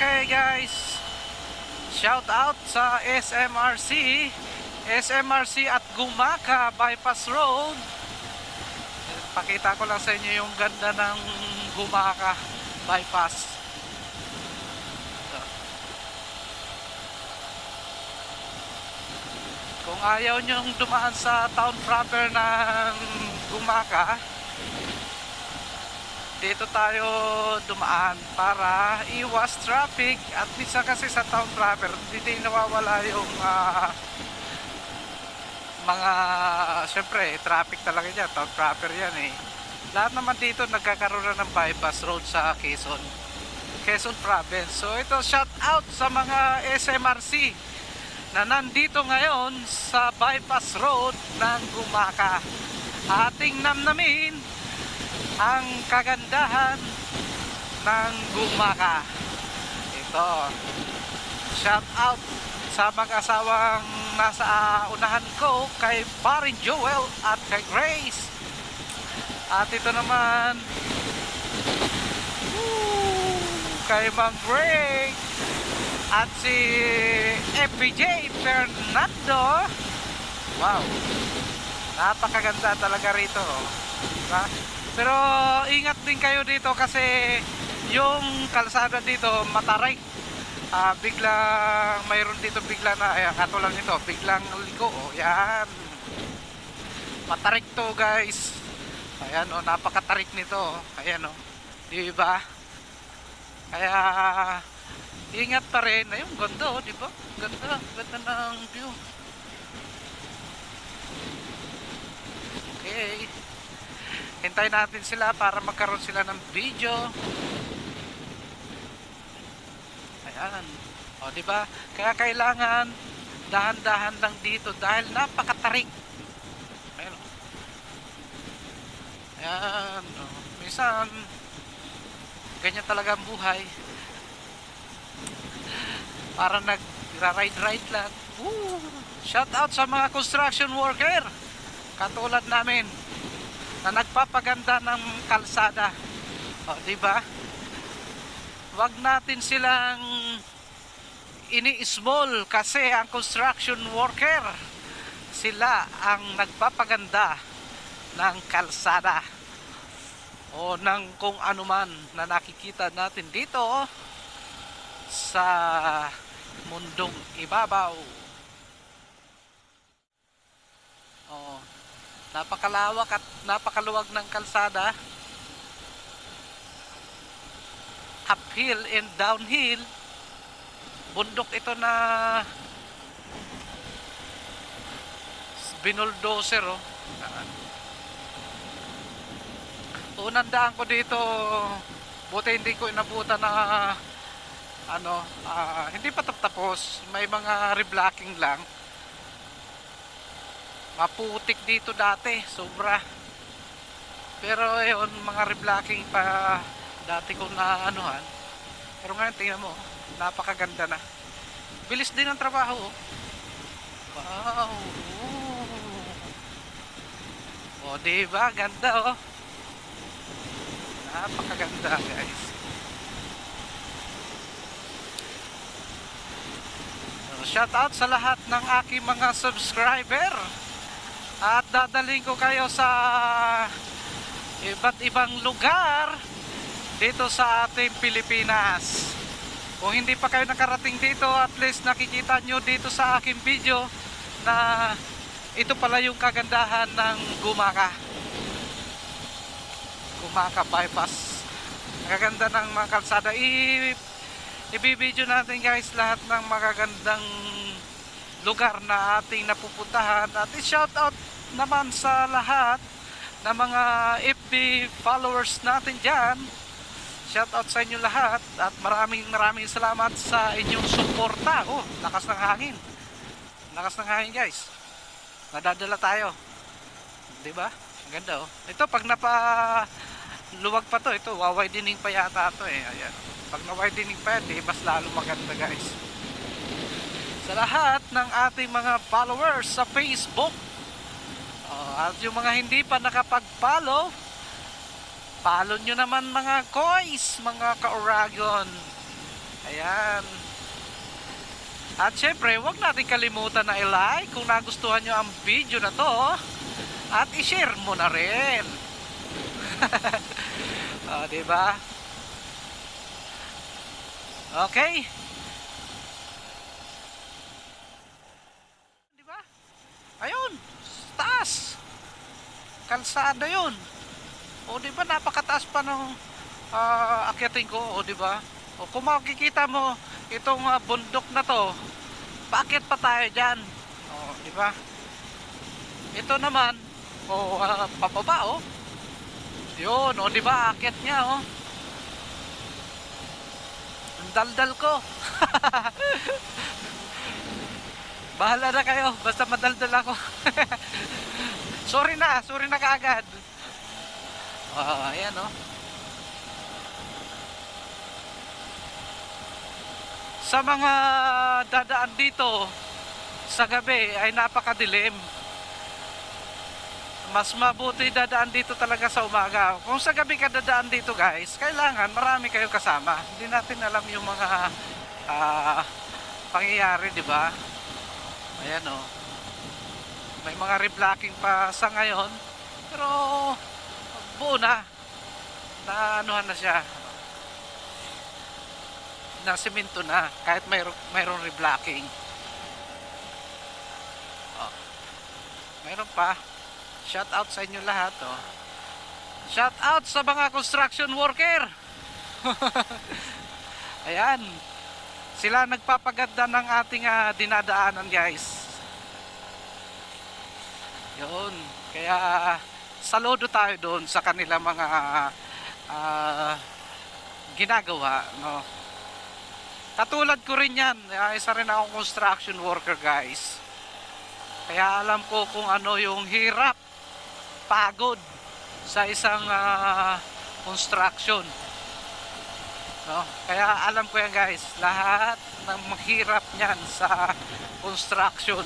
Okay guys, shout out sa SMRC, SMRC at Gumaka Bypass Road. Pakita ko lang sa inyo yung ganda ng Gumaka Bypass. Kung ayaw nyong dumaan sa town proper ng Gumaka, dito tayo dumaan para iwas traffic. At minsan kasi sa town proper dito yung nawawala yung ah, mga syempre traffic talaga dyan. Town proper yan eh. Lahat naman dito nagkakaroon na ng bypass road sa Quezon Quezon province. So ito shout out sa mga SMRC na nandito ngayon sa bypass road ng Gumaka ating namnamin ang kagandahan ng gumaka. Ito. Shout out sa mag-asawang nasa ah, unahan ko kay Parin Joel at kay Grace. At ito naman woo, kay Ma'am Greg at si FPJ Fernando. Wow. Napakaganda talaga rito. Diba? Pero ingat din kayo dito kasi yung kalsada dito mataray. Ah, biglang mayroon dito bigla na ayan, katulad nito, biglang liko. Oh, yan. Matarik to, guys. Ayan oh, napakatarik nito. Ayan oh. Di ba? Kaya ingat pa rin. Ayun, ganda oh, di ba? Ganda, ganda ng view. Okay. Hintayin natin sila para magkaroon sila ng video. Ayan. O, ba? Kaya kailangan dahan-dahan lang dito dahil napakatarik. Ayan. o. Ayan. O. Minsan, ganyan talaga ang buhay. Para nag-ride-ride lang. Woo! Shout out sa mga construction worker. Katulad namin na nagpapaganda ng kalsada. O, di ba? Wag natin silang ini-small kasi ang construction worker sila ang nagpapaganda ng kalsada o ng kung ano man na nakikita natin dito sa mundong ibabaw. Oh, napakalawak at napakaluwag ng kalsada. Uphill and downhill. Bundok ito na binuldoser oh. Unang daan ko dito, buti hindi ko inabutan na ano, ah, hindi pa tapos, may mga reblocking lang. Maputik dito dati, sobra. Pero yun, mga reblocking pa dati ko na anuhan. Pero ngayon, tingnan mo, napakaganda na. Bilis din ang trabaho. oh. Wow. O, di ba? Ganda, oh. Napakaganda, guys. So, shout out sa lahat ng aking mga subscriber. At dadaling ko kayo sa iba't ibang lugar dito sa ating Pilipinas. Kung hindi pa kayo nakarating dito, at least nakikita nyo dito sa aking video na ito pala yung kagandahan ng Gumaka. Gumaka bypass. Nakaganda ng mga kalsada. I ibibideo natin guys lahat ng magagandang lugar na ating napupuntahan. At i-shout out naman sa lahat ng mga FB followers natin dyan. Shout out sa inyo lahat at maraming maraming salamat sa inyong suporta. Oh, lakas ng hangin. Lakas ng hangin, guys. Nadadala tayo. 'Di ba? Ang ganda oh. Ito pag napa luwag pa to, ito wawidening pa yata to eh. Ayan. Pag na-widening pa yan, di, mas lalo maganda, guys. Sa lahat ng ating mga followers sa Facebook. Oh, at yung mga hindi pa nakapag-follow, follow nyo naman mga kois, mga ka-Oragon. Ayan. At syempre, huwag natin kalimutan na i-like kung nagustuhan nyo ang video na to. At i-share mo na rin. Ah, di ba? Okay. Di ba? Ayun, taas. Kalsada 'yun. O di ba napakataas pa ng ah, akyatin ko, o di ba? O kung makikita mo itong ah, bundok na to, bakit pa tayo diyan? O di ba? Ito naman, o ah, pababa oh. Yun, o di ba akyat niya oh. Ang daldal ko. Bahala na kayo, basta madaldal ako. sorry na, sorry na kaagad. Ah, ayan oh. Sa mga dadaan dito sa gabi ay napakadilim. Mas mabuti dadaan dito talaga sa umaga. Kung sa gabi ka dadaan dito guys, kailangan marami kayo kasama. Hindi natin alam yung mga ah, pangyayari, di ba? Ayan oh. May mga reblocking pa sa ngayon. Pero buo na. Na anuhan na siya. Na semento na. Kahit mayroong, mayroong reblocking. Oh. Mayroon pa. Shout out sa inyo lahat. Oh. Shout out sa mga construction worker. Ayan. Sila nagpapaganda ng ating ah, dinadaanan guys. Yun. Kaya saludo tayo doon sa kanila mga ah, ginagawa. No? Katulad ko rin yan. Ah, Isa rin akong construction worker guys. Kaya alam ko kung ano yung hirap, pagod sa isang ah, construction. No? Kaya alam ko yan guys, lahat ng mahirap niyan sa construction.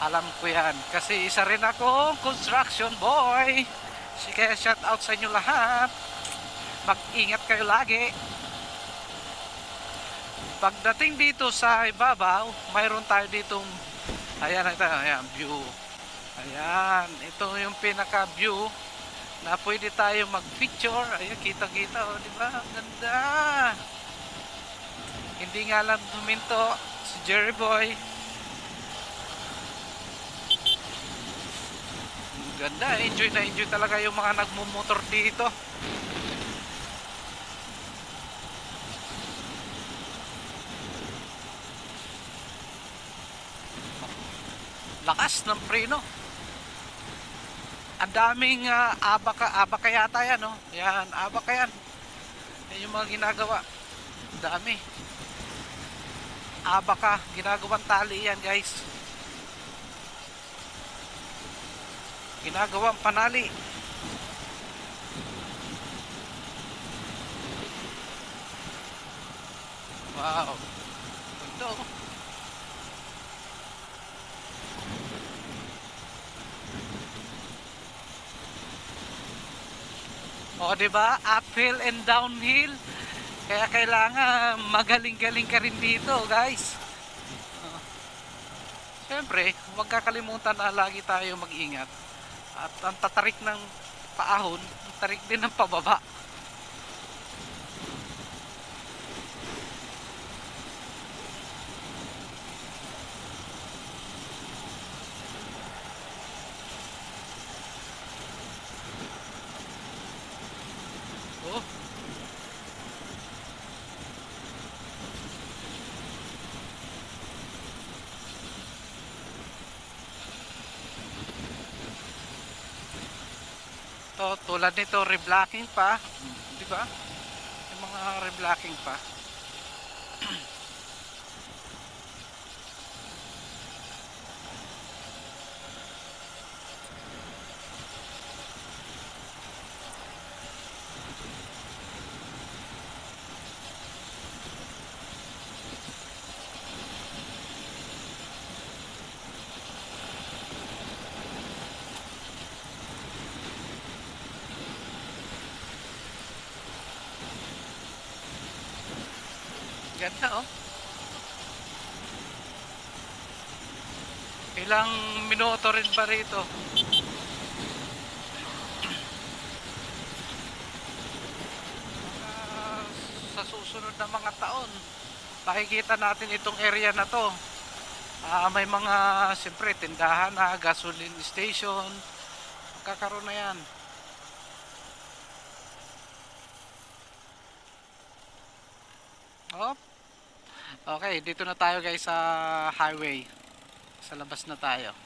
Alam ko yan. Kasi isa rin ako construction boy. Sige, shout out sa inyo lahat. Mag-ingat kayo lagi. Pagdating dito sa ibabaw, mayroon tayo ditong ayan, ito, ayan, view. Ayan, ito yung pinaka view na pwede tayo mag-picture. Ayan, kita-kita, oh, di ba? Ganda. Hindi nga lang huminto si Jerry Boy. Ganda, enjoy na enjoy talaga yung mga nagmumotor dito. Lakas ng preno. Ang daming uh, abaka, abaka yata yan, no? Yan, abaka yan. Yan yung mga ginagawa. Dami. Abaka, ginagawang tali yan, guys. Ginagawang panali. Wow. Ganda, oh. O, di ba? Uphill and downhill. Kaya kailangan magaling-galing ka rin dito, guys. Siyempre, huwag kakalimutan na lagi tayo mag-ingat. At ang tatarik ng paahon, ang tarik din ng pababa. To, tulad nito, reblocking pa. Di ba? Yung mga reblocking pa. Ganda oh. Ilang minuto rin ba rito? Mga sa susunod na mga taon, makikita natin itong area na to. Ah, may mga, siyempre, tindahan na, gasoline station. Magkakaroon na yan. Oh. Okay, dito na tayo guys sa highway. Sa labas na tayo.